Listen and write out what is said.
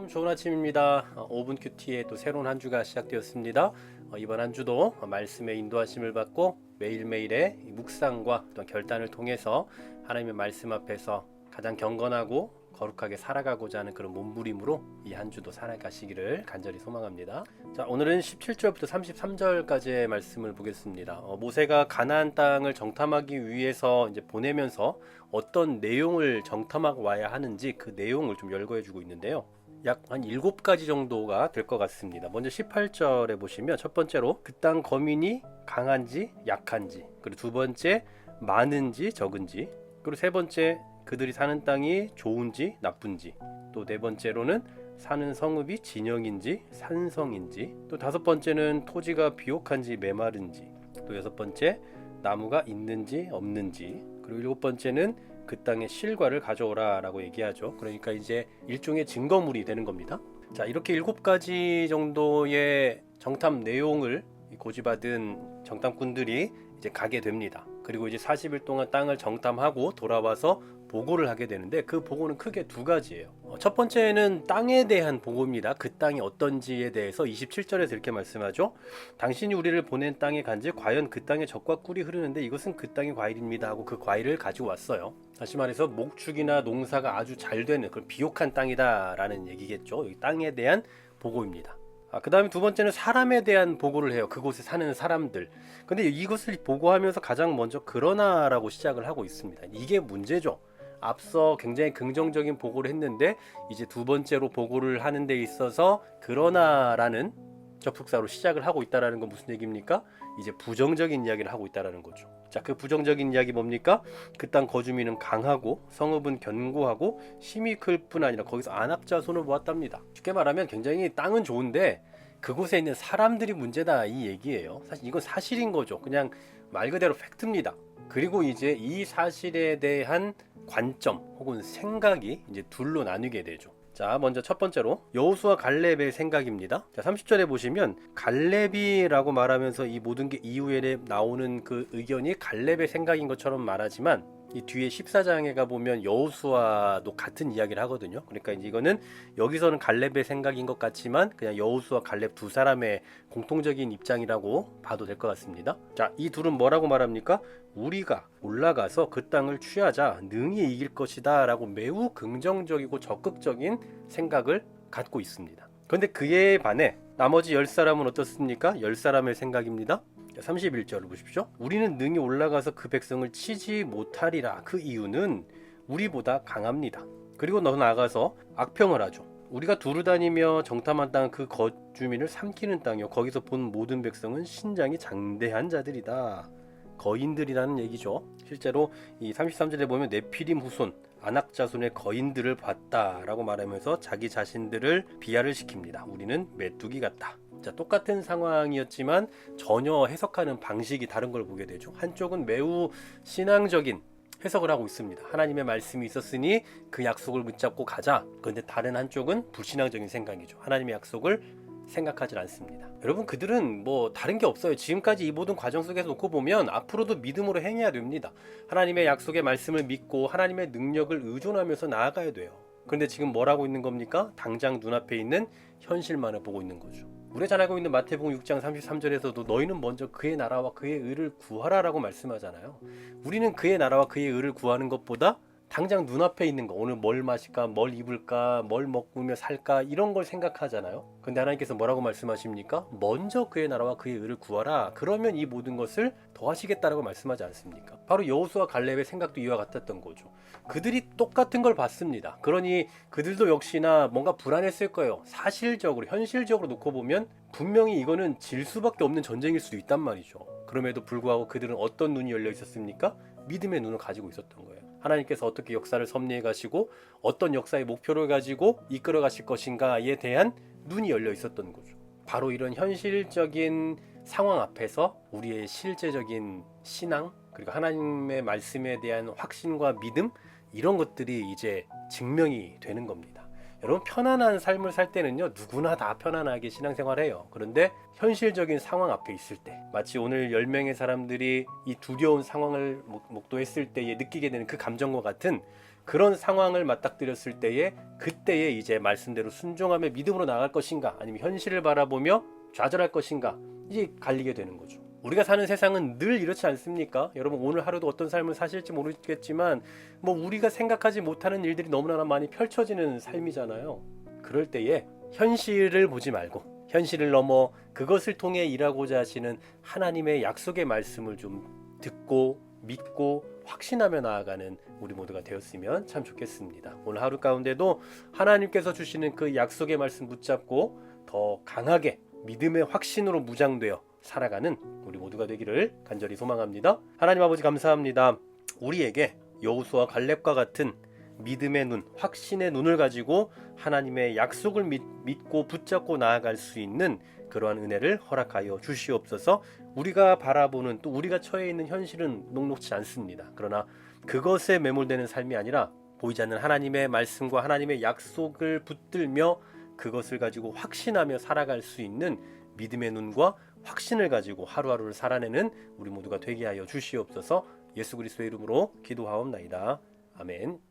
샬롬 좋은 아침입니다. 어, 5분 큐티의 또 새로운 한 주가 시작되었습니다. 어, 이번 한 주도 말씀의 인도하심을 받고 매일매일의 이 묵상과 또 결단을 통해서 하나님의 말씀 앞에서 가장 경건하고 거룩하게 살아가고자 하는 그런 몸부림으로 이 한 주도 살아가시기를 간절히 소망합니다. 자, 오늘은 17절부터 33절까지의 말씀을 보겠습니다. 어, 모세가 가나안 땅을 정탐하기 위해서 이제 보내면서 어떤 내용을 정탐하고 와야 하는지 그 내용을 좀 열거해 주고 있는데요. 약한 일곱 가지 정도가 될 것 같습니다. 먼저 18절에 보시면 첫 번째로 그 땅 거민이 강한지 약한지 그리고 두 번째 많은지 적은지 그리고 세 번째 그들이 사는 땅이 좋은지 나쁜지 또 네 번째로는 사는 성읍이 진영인지 산성인지 또 다섯 번째는 토지가 비옥한지 메마른지 또 여섯 번째 나무가 있는지 없는지 그리고 일곱 번째는 그 땅의 실과를 가져오라라고 얘기하죠. 그러니까 이제 일종의 증거물이 되는 겁니다. 자 이렇게 일곱 가지 정도의 정탐 내용을 이 고지받은 정탐꾼들이 이제 가게 됩니다. 그리고 이제 40일 동안 땅을 정탐하고 돌아와서 보고를 하게 되는데 그 보고는 크게 두 가지예요. 어, 첫 번째는 땅에 대한 보고입니다. 그 땅이 어떤지에 대해서 27절에서 이렇게 말씀하죠. 당신이 우리를 보낸 땅에 간지 과연 그 땅에 젖과 꿀이 흐르는데 이것은 그 땅의 과일입니다 하고 그 과일을 가지고 왔어요. 다시 말해서 목축이나 농사가 아주 잘 되는 그런 비옥한 땅이다라는 얘기겠죠. 이 땅에 대한 보고입니다. 아, 그 다음에 두 번째는 사람에 대한 보고를 해요. 그곳에 사는 사람들. 근데 이것을 보고하면서 가장 먼저 그러나라고 시작을 하고 있습니다. 이게 문제죠. 앞서 굉장히 긍정적인 보고를 했는데 이제 두 번째로 보고를 하는 데 있어서 그러나라는 접속사로 시작을 하고 있다라는 건 무슨 얘기입니까? 이제 부정적인 이야기를 하고 있다라는 거죠. 자, 그 부정적인 이야기 뭡니까? 그 땅 거주민은 강하고 성읍은 견고하고 힘이 클 뿐 아니라 거기서 안압자 손을 모았답니다. 쉽게 말하면 굉장히 땅은 좋은데 그곳에 있는 사람들이 문제다 이 얘기예요. 사실 이건 사실인 거죠. 그냥 말 그대로 팩트입니다. 그리고 이제 이 사실에 대한 관점 혹은 생각이 이제 둘로 나뉘게 되죠. 자, 먼저 첫 번째로 여호수와 갈렙의 생각입니다. 자, 30절에 보시면 갈렙이라고 말하면서 이 모든 게 이후에 나오는 그 의견이 갈렙의 생각인 것처럼 말하지만 이 뒤에 14장에 가 보면 여호수아도 같은 이야기를 하거든요. 그러니까 이제 이거는 여기서는 갈렙의 생각인 것 같지만 그냥 여호수아 갈렙 두 사람의 공통적인 입장이라고 봐도 될 것 같습니다. 자, 이 둘은 뭐라고 말합니까? 우리가 올라가서 그 땅을 취하자 능히 이길 것이다라고 매우 긍정적이고 적극적인 생각을 갖고 있습니다. 그런데 그에 반해 나머지 열 사람은 어떻습니까? 열 사람의 생각입니다. 31절을 보십시오. 우리는 능히 올라가서 그 백성을 치지 못하리라. 그 이유는 우리보다 강합니다. 그리고 너 나가서 악평을 하죠. 우리가 두루 다니며 정탐한 땅 그 거주민을 삼키는 땅이요. 거기서 본 모든 백성은 신장이 장대한 자들이다. 거인들이라는 얘기죠. 실제로 이 33절에 보면 네피림 후손 안악 자손의 거인들을 봤다라고 말하면서 자기 자신들을 비하를 시킵니다. 우리는 메뚜기 같다. 자, 똑같은 상황이었지만 전혀 해석하는 방식이 다른 걸 보게 되죠. 한쪽은 매우 신앙적인 해석을 하고 있습니다. 하나님의 말씀이 있었으니 그 약속을 붙잡고 가자. 그런데 다른 한쪽은 불신앙적인 생각이죠. 하나님의 약속을 생각하지 않습니다. 여러분 그들은 뭐 다른 게 없어요. 지금까지 이 모든 과정 속에서 놓고 보면 앞으로도 믿음으로 행해야 됩니다. 하나님의 약속의 말씀을 믿고 하나님의 능력을 의존하면서 나아가야 돼요. 그런데 지금 뭐라고 있는 겁니까? 당장 눈앞에 있는 현실만을 보고 있는 거죠. 우리 잘 알고 있는 마태복음 6장 33절에서도 너희는 먼저 그의 나라와 그의 의를 구하라라고 말씀하잖아요. 우리는 그의 나라와 그의 의를 구하는 것보다 당장 눈앞에 있는 거 오늘 뭘 마실까 뭘 입을까 뭘 먹으며 살까 이런 걸 생각하잖아요. 근데 하나님께서 뭐라고 말씀하십니까? 먼저 그의 나라와 그의 의를 구하라. 그러면 이 모든 것을 더하시겠다라고 말씀하지 않습니까? 바로 여호수와 갈렙의 생각도 이와 같았던 거죠. 그들이 똑같은 걸 봤습니다. 그러니 그들도 역시나 뭔가 불안했을 거예요. 사실적으로 현실적으로 놓고 보면 분명히 이거는 질 수밖에 없는 전쟁일 수도 있단 말이죠. 그럼에도 불구하고 그들은 어떤 눈이 열려 있었습니까? 믿음의 눈을 가지고 있었던 거예요 하나님께서 어떻게 역사를 섭리해 가시고 어떤 역사의 목표를 가지고 이끌어 가실 것인가에 대한 눈이 열려 있었던 거죠. 바로 이런 현실적인 상황 앞에서 우리의 실제적인 신앙 그리고 하나님의 말씀에 대한 확신과 믿음 이런 것들이 이제 증명이 되는 겁니다. 여러분 편안한 삶을 살 때는요 누구나 다 편안하게 신앙생활해요. 그런데 현실적인 상황 앞에 있을 때 마치 오늘 10명의 사람들이 이 두려운 상황을 목- 목도했을 때에 느끼게 되는 그 감정과 같은 그런 상황을 맞닥뜨렸을 때에 그때에 이제 말씀대로 순종함의 믿음으로 나갈 것인가 아니면 현실을 바라보며 좌절할 것인가 이제 갈리게 되는 거죠. 우리가 사는 세상은 늘 이렇지 않습니까? 여러분 오늘 하루도 어떤 삶을 사실지 모르겠지만 뭐 우리가 생각하지 못하는 일들이 너무나 많이 펼쳐지는 삶이잖아요. 그럴 때에 현실을 보지 말고 현실을 넘어 그것을 통해 일하고자 하시는 하나님의 약속의 말씀을 좀 듣고 믿고 확신하며 나아가는 우리 모두가 되었으면 참 좋겠습니다. 오늘 하루 가운데도 하나님께서 주시는 그 약속의 말씀 붙잡고 더 강하게 믿음의 확신으로 무장되어 살아가는 우리 모두가 되기를 간절히 소망합니다. 하나님 아버지 감사합니다. 우리에게 여호수아 갈렙과 같은 믿음의 눈, 확신의 눈을 가지고 하나님의 약속을 믿, 믿고 붙잡고 나아갈 수 있는 그러한 은혜를 허락하여 주시옵소서. 우리가 바라보는 또 우리가 처해 있는 현실은 녹록지 않습니다. 그러나 그것에 매몰되는 삶이 아니라 보이지 않는 하나님의 말씀과 하나님의 약속을 붙들며 그것을 가지고 확신하며 살아갈 수 있는 믿음의 눈과 확신을 가지고 하루하루를 살아내는 우리 모두가 되게 하여 주시옵소서. 예수 그리스도의 이름으로 기도하옵나이다. 아멘.